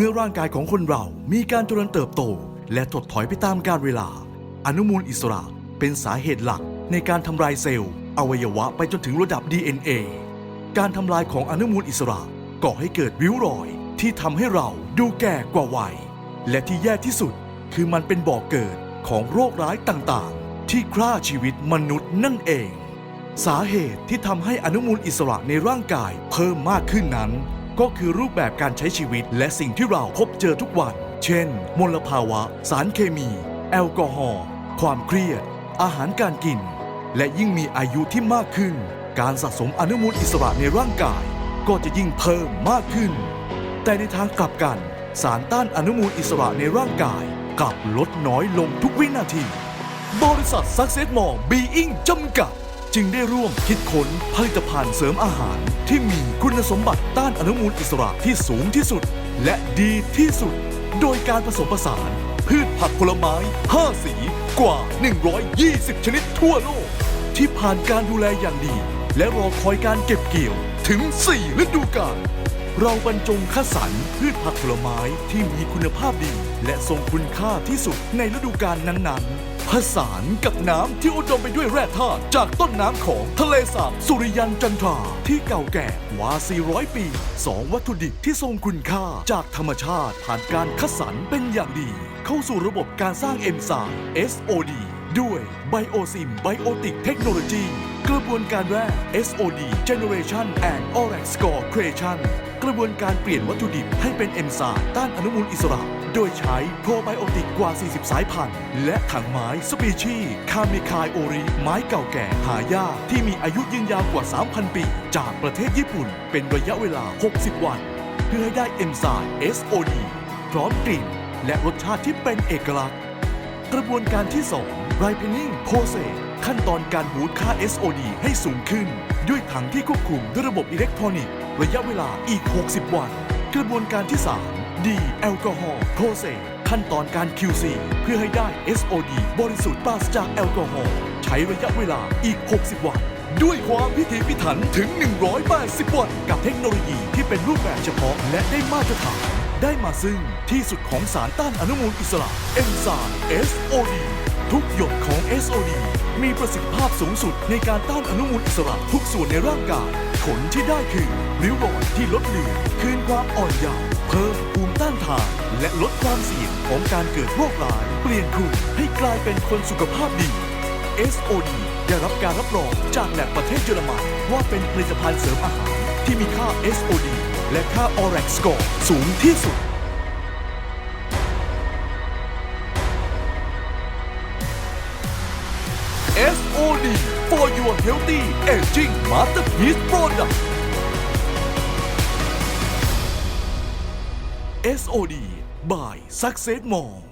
มื่อร่างกายของคนเรามีการเจริญเติบโต และถดถอยไปตามกาลเวลา อนุมูลอิสระเป็นสาเหตุหลักในการทำลายเซลล์อวัยวะไปจนถึงระดับ DNA การทำลายของอนุมูลอิสระก่อให้เกิดริ้วรอย ที่ทำให้เราดูแก่กว่าวัย และที่แย่ที่สุดคือมันเป็นบ่อกเกิดของโรคร้ายต่างๆ ที่ฆ่าชีวิตมนุษย์นั่นเอง สาเหตุที่ทำให้อนุมูลอิสระในร่างกายเพิ่มมากขึ้นนั้น ก็คือรูปแบบการใช้ชีวิต และสิ่งที่เราพบเจอทุกวัน เช่น มลภาวะ สารเคมี แอลกอฮอล์ความเครียด อาหารการกิน และยิ่งมีอายุที่มากขึ้น การสะสมอนุมูลอิสระในร่างกาย ก็จะยิ่งเพิ่มมากขึ้น แต่ในทางกลับกัน สารต้านอนุมูลอิสระในร่างกายกลับลดน้อยลงทุกวินาที บริษัท Success Mall Being จำกัด จึงได้ร่วมคิดค้นผลิตภัณฑ์เสริมอาหาร ที่มีคุณสมบัติต้านอนุมูลอิสระที่สูงที่สุด และดีที่สุด โดยการผสมผสาน พืชผักผลไม้ 5 สีกว่า 120 ชนิดทั่วโลก ที่ผ่านการดูแลอย่างดี และรอคอยการเก็บเกี่ยวถึง 4 ฤดูกาลเราบรรจงคัดสรรพืชผักผลไม้ที่มีคุณภาพดี และทรงคุณค่าที่สุดในฤดูกาลนั้นๆ ผสานกับน้ำที่อุดมไปด้วยแร่ธาตุจากต้นน้ำของทะเลสาบสุริยันจันทราที่เก่าแก่กว่า 400 ปีสองวัตถุดิบที่ทรงคุณค่าจากธรรมชาติผ่านการคัดสรรเป็นอย่างดี เข้าสู่ระบบการสร้างเอนไซม์ SOD ด้วย Biosim Biotic Technology กระบวนการแรก SOD Generation and Orax Score Creation ระบวนการเปลี่ยนวัตถุดิบให้เป็นเอนไซม์ต้านอนุมูลอิสระ โดยใช้โปรไบโอติกกว่า 40 สายพันธุ์ และถังไม้สปีชีคาเมคายโอริไม้เก่าแก่หายากที่มีอายุยืนยาวกว่า 3,000 ปี จากประเทศญี่ปุ่น เป็นระยะเวลา 60 วัน เพื่อให้ได้เอนไซม์ SOD พร้อมกลิ่น และรสชาติที่เป็นเอกลักษณ์ กระบวนการที่2 Ripening Process ขั้นตอนการบูตค่า SOD ให้สูงขึ้น ด้วยถังที่ควบคุมด้วยระบบอิเล็กทรอนิกส์ ระยะเวลาอีก 60 วัน กระบวนการที่3 D Alcohol Process ขั้นตอนการ QC เพื่อให้ได้ SOD บริสุทธิ์ปราศจากแอลกอฮอล์ใช้ระยะเวลาอีก 60 วัน ด้วยความพิถีพิถันถึง 180 วัน กับเทคโนโลยีที่เป็นรูปแบบเฉพาะและได้มาตรฐาน ได้มาซึ่งที่สุดของสารต้านอนุมูลอิสระเอนไซม์ SOD ทุกหยดของ SOD มีประสิทธิภาพสูงสุดในการต้านอนุมูลอิสระทุกส่วนในร่างกาย ผลที่ได้คือริ้วรอยที่ลดเลือนคืนความอ่อนเยาว์เพิ่มภูมิต้านทาน และลดความเสี่ยงของการเกิดโรคร้าย เปลี่ยนคุณให้กลายเป็นคนสุขภาพดี SOD ได้รับการรับรองจากแหลบประเทศเยอรมันว่าเป็นผลิตภัณฑ์เสริมอาหารที่มีค่า SOD และค่า ORAC score สูงที่สุด SOD for your healthy aging masterpiece product. SOD by Success More